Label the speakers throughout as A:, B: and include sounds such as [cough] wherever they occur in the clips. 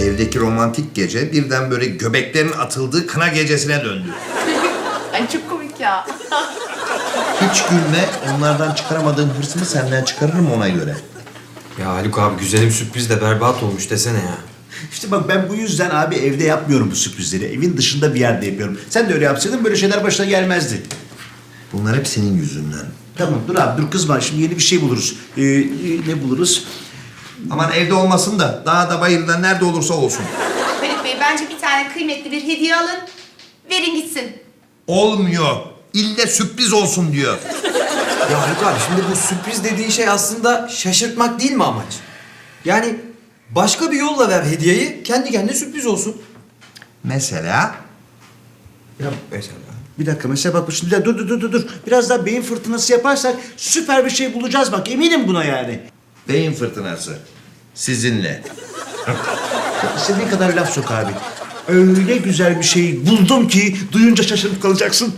A: Evdeki romantik gece birden böyle göbeklerin atıldığı kına gecesine döndü. [laughs]
B: Ay çok komik ya. [laughs]
A: Hiç gülme, onlardan çıkaramadığım hırsımı senden çıkarırım ona göre.
C: Ya Haluk abi güzelim sürpriz de berbat olmuş desene ya.
D: İşte bak ben bu yüzden abi evde yapmıyorum bu sürprizleri. Evin dışında bir yerde yapıyorum. Sen de öyle yapsaydın böyle şeyler başına gelmezdi.
A: Bunlar hep senin yüzünden.
D: Tamam dur abi dur kızma. Şimdi yeni bir şey buluruz. Ee, ne buluruz?
A: Aman evde olmasın da, dağda bayırda nerede olursa olsun.
B: Ferit Bey bence bir tane kıymetli bir hediye alın. Verin gitsin.
A: Olmuyor. İlle sürpriz olsun diyor.
C: Ya Haluk abi şimdi bu sürpriz dediğin şey aslında şaşırtmak değil mi amaç? Yani başka bir yolla ver hediyeyi kendi kendine sürpriz olsun.
A: Mesela
C: Ya mesela.
D: Bir dakika mesela bak şimdi bir dakika, dur dur dur dur dur. Biraz daha beyin fırtınası yaparsak süper bir şey bulacağız bak eminim buna yani.
A: Beyin fırtınası. Sizinle.
D: İstediğin kadar laf sok abi. Öyle güzel bir şey buldum ki duyunca şaşırıp kalacaksın.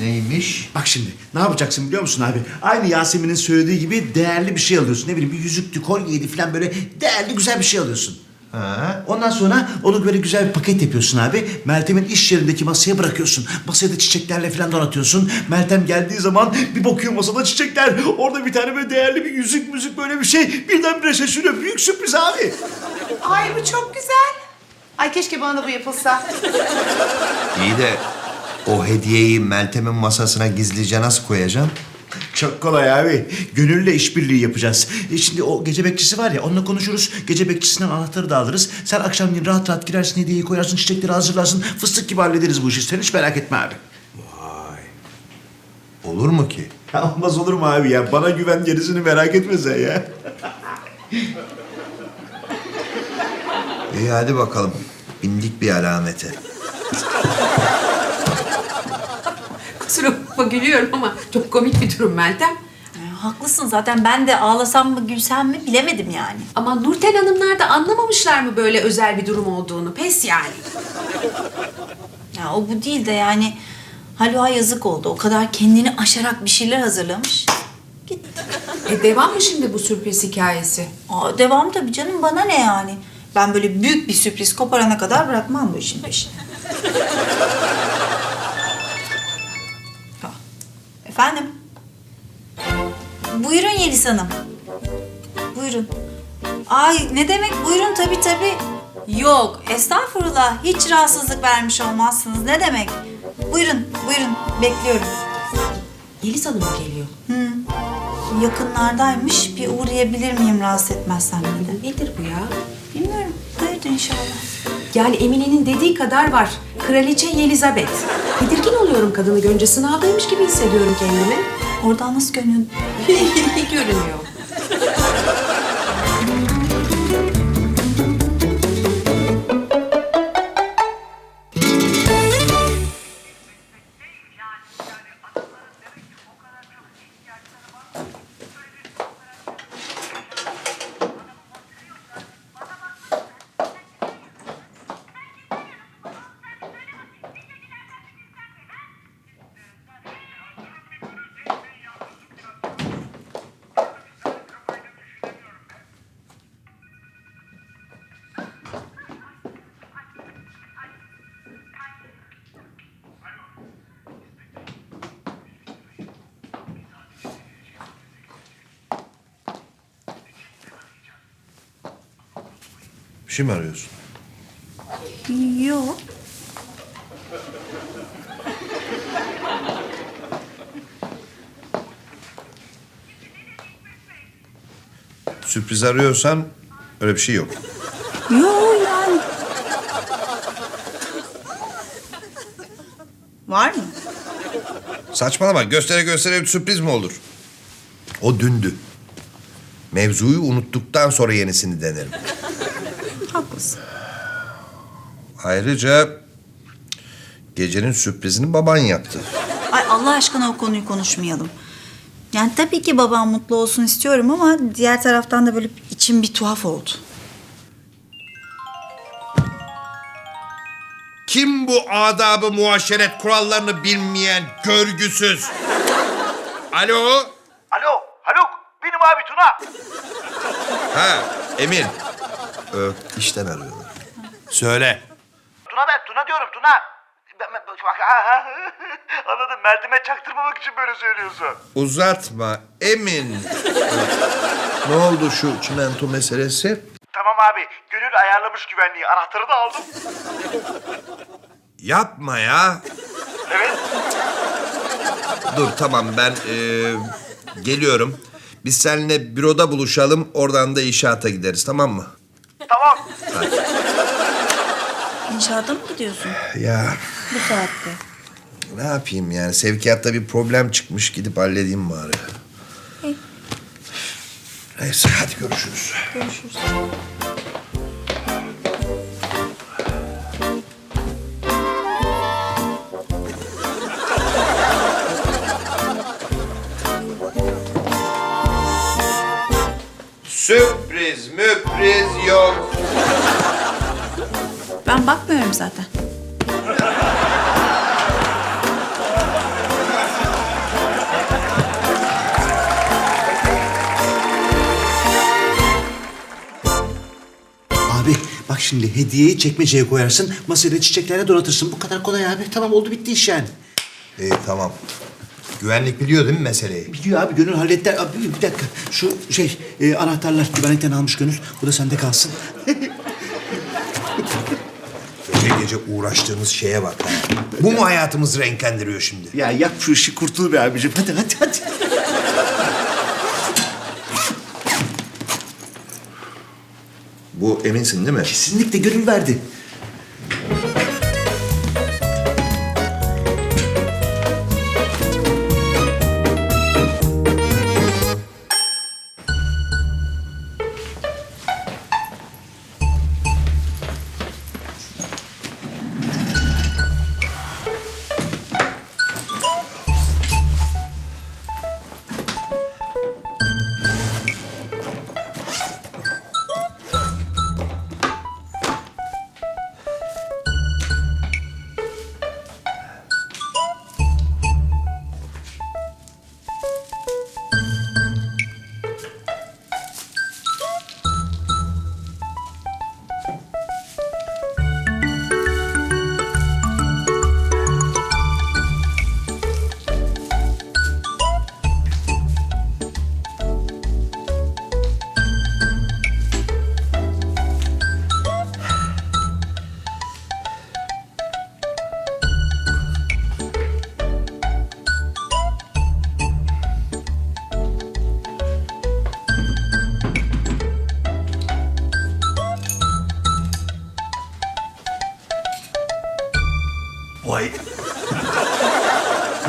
A: Neymiş?
D: Bak şimdi ne yapacaksın biliyor musun abi? Aynı Yasemin'in söylediği gibi değerli bir şey alıyorsun. Ne bileyim bir yüzüktü, kolyeydi falan böyle değerli güzel bir şey alıyorsun.
A: Ha?
D: Ondan sonra onu böyle güzel bir paket yapıyorsun abi. Meltem'in iş yerindeki masaya bırakıyorsun. Masaya da çiçeklerle falan donatıyorsun. Meltem geldiği zaman bir bakıyor masada çiçekler. Orada bir tane böyle değerli bir yüzük müzik böyle bir şey. Birdenbire şaşırıyor. Büyük sürpriz abi.
B: Ay bu çok güzel. Ay keşke bana da bu yapılsa.
A: İyi de o hediyeyi Meltem'in masasına gizlice nasıl koyacaksın?
D: Çok kolay abi. Gönüllü işbirliği yapacağız. E şimdi o gece bekçisi var ya onunla konuşuruz. Gece bekçisinden anahtarı da alırız. Sen akşamleyin rahat rahat girersin hediyeyi koyarsın çiçekleri hazırlarsın. Fıstık gibi hallederiz bu işi. Sen hiç merak etme abi.
A: Olur mu ki?
D: Ya olmaz olur mu abi ya? Bana güven gerisini merak etme sen ya.
A: İyi hadi bakalım. Bindik bir alamete.
E: Kusura bakma gülüyorum ama çok komik bir durum Meltem.
F: Ee, Haklısın zaten ben de ağlasam mı gülsem mi bilemedim yani.
E: Ama Nurten Hanımlar da anlamamışlar mı böyle özel bir durum olduğunu? Pes yani.
F: Ya o bu değil de yani Haluk'a yazık oldu. O kadar kendini aşarak bir şeyler hazırlamış. Gitti.
E: E devam mı şimdi bu sürpriz hikayesi?
F: Aa, devam tabii canım bana ne yani. Ben böyle büyük bir sürpriz koparana kadar bırakmam bu işin peşini. Efendim? Buyurun Yeliz Hanım. Buyurun. Ay ne demek buyurun tabii tabii. Yok estağfurullah hiç rahatsızlık vermiş olmazsınız. Ne demek? Buyurun buyurun bekliyorum.
E: Yeliz Hanım geliyor?
F: Yakınlardaymış bir uğrayabilir miyim rahatsız etmezsem dedi.
E: Nedir bu ya?
F: Bilmiyorum hayırdır inşallah.
E: Yani Emine'nin dediği kadar var. Kraliçe Yelizabeth. Tedirgin oluyorum kadını görünce sınavdaymış gibi hissediyorum kendimi.
F: Oradan nasıl [laughs] görünüyor?
E: İyi görünüyor.
A: Bir şey mi arıyorsun?
F: Yok.
A: Sürpriz arıyorsan öyle bir şey yok.
F: Yok yani. Var mı?
A: Saçmalama. Göstere göstere bir sürpriz mi olur? O dündü. Mevzuyu unuttuktan sonra yenisini denerim.
F: Haklısın.
A: Ayrıca gecenin sürprizini baban yaptı.
F: Ay Allah aşkına o konuyu konuşmayalım. Yani tabii ki babam mutlu olsun istiyorum ama diğer taraftan da böyle içim bir tuhaf oldu.
A: Kim bu adabı muaşeret kurallarını bilmeyen görgüsüz? Alo?
D: Alo Haluk benim abi Tuna.
A: Ha Emin. Ee, işten arıyorlar. Söyle.
D: Tuna ben Tuna diyorum Tuna. Ben, ben, bak, ha, ha. [laughs] Anladım Meltem'e çaktırmamak için böyle söylüyorsun.
A: Uzatma Emin. ne oldu şu çimento meselesi?
D: Tamam abi Gönül ayarlamış güvenliği anahtarı da aldım.
A: Yapma ya.
D: Evet.
A: Dur tamam ben eee, geliyorum. Biz seninle büroda buluşalım. Oradan da inşaata gideriz tamam mı?
D: Tamam.
F: İnşaata mı gidiyorsun
A: Ya
F: bu saatte?
A: ne yapayım yani sevkiyatta bir problem çıkmış gidip halledeyim bari.
F: İyi.
A: Neyse hadi görüşürüz.
F: Görüşürüz. Zaten.
D: Abi bak şimdi hediyeyi çekmeceye koyarsın. Masaya da çiçeklerle donatırsın. Bu kadar kolay abi. Tamam oldu bitti iş yani.
A: İyi tamam. Güvenlik biliyor değil mi meseleyi?
D: Biliyor abi Gönül halletter. Abi bir dakika. Şu şey e, anahtarlar güvenlikten almış Gönül. Bu da sende kalsın. [laughs]
A: Gece gece uğraştığımız şeye bak. Bu mu hayatımızı renklendiriyor şimdi?
D: ya yap şu işi kurtul be abicim. Hadi hadi hadi.
A: Bu eminsin değil mi?
D: Kesinlikle Gönül verdi.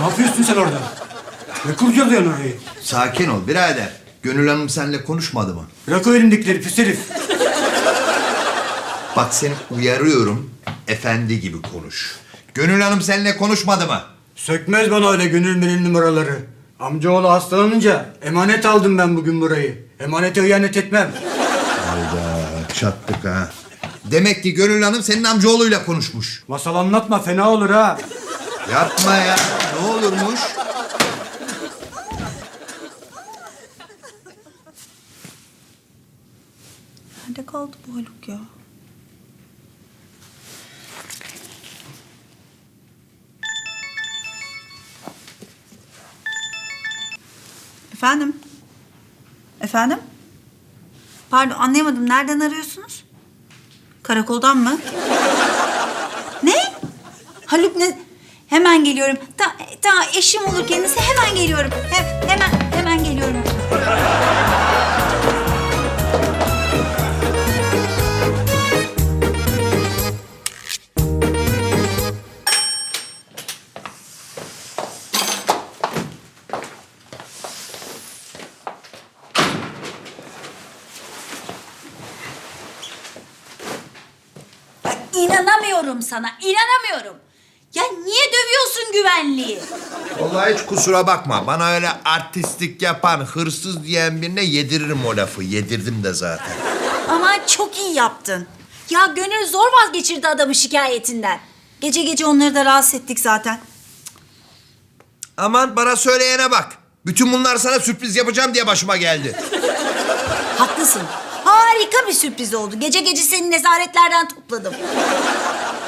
C: Ne yapıyorsun sen orada? Ne kurcalıyorsun orayı?
A: Sakin ol birader. Gönül Hanım seninle konuşmadı mı?
C: Bırak o elindekileri pis herif.
A: Bak seni uyarıyorum. Efendi gibi konuş. Gönül Hanım seninle konuşmadı mı?
C: Sökmez bana öyle gönül menül numaraları. Amcaoğlu hastalanınca emanet aldım ben bugün burayı. Emanete hıyanet etmem.
A: Hayda çattık ha. Demek ki Gönül Hanım senin amcaoğluyla konuşmuş.
C: Masal anlatma fena olur ha.
A: Yapma ya. Ne olurmuş?
F: Nerede kaldı bu Haluk ya? Efendim? Efendim? Pardon anlayamadım. Nereden arıyorsunuz? Karakoldan mı? ne? Haluk ne? Hemen geliyorum. Ta, ta eşim olur kendisi. Hemen geliyorum. He, hemen, hemen geliyorum. Ya İnanamıyorum sana, inanamıyorum. Ya niye dövüyorsun güvenliği?
A: Vallahi hiç kusura bakma. Bana öyle artistlik yapan, hırsız diyen birine yediririm o lafı. Yedirdim de zaten.
F: Ama çok iyi yaptın. Ya Gönül zor vazgeçirdi adamı şikayetinden. Gece gece onları da rahatsız ettik zaten.
A: Aman bana söyleyene bak. Bütün bunlar sana sürpriz yapacağım diye başıma geldi.
F: Haklısın. Ha Harika bir sürpriz oldu. Gece gece seni nezaretlerden topladım.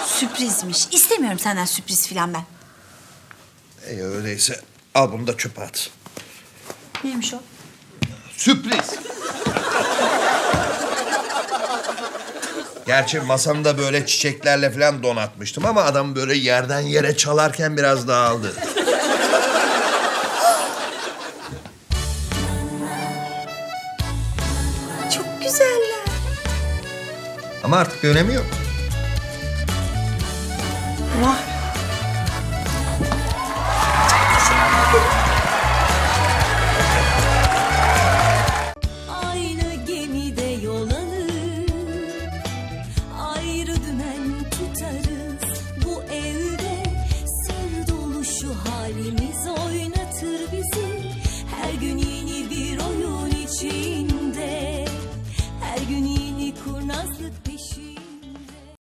F: Sürprizmiş. İstemiyorum senden sürpriz filan ben.
A: İyi öyleyse al bunu da çöpe at.
F: Neymiş o?
A: Sürpriz. Gerçi masamda böyle çiçeklerle falan donatmıştım ama adam böyle yerden yere çalarken biraz dağıldı. Ama artık bir önemi yok.
F: Vah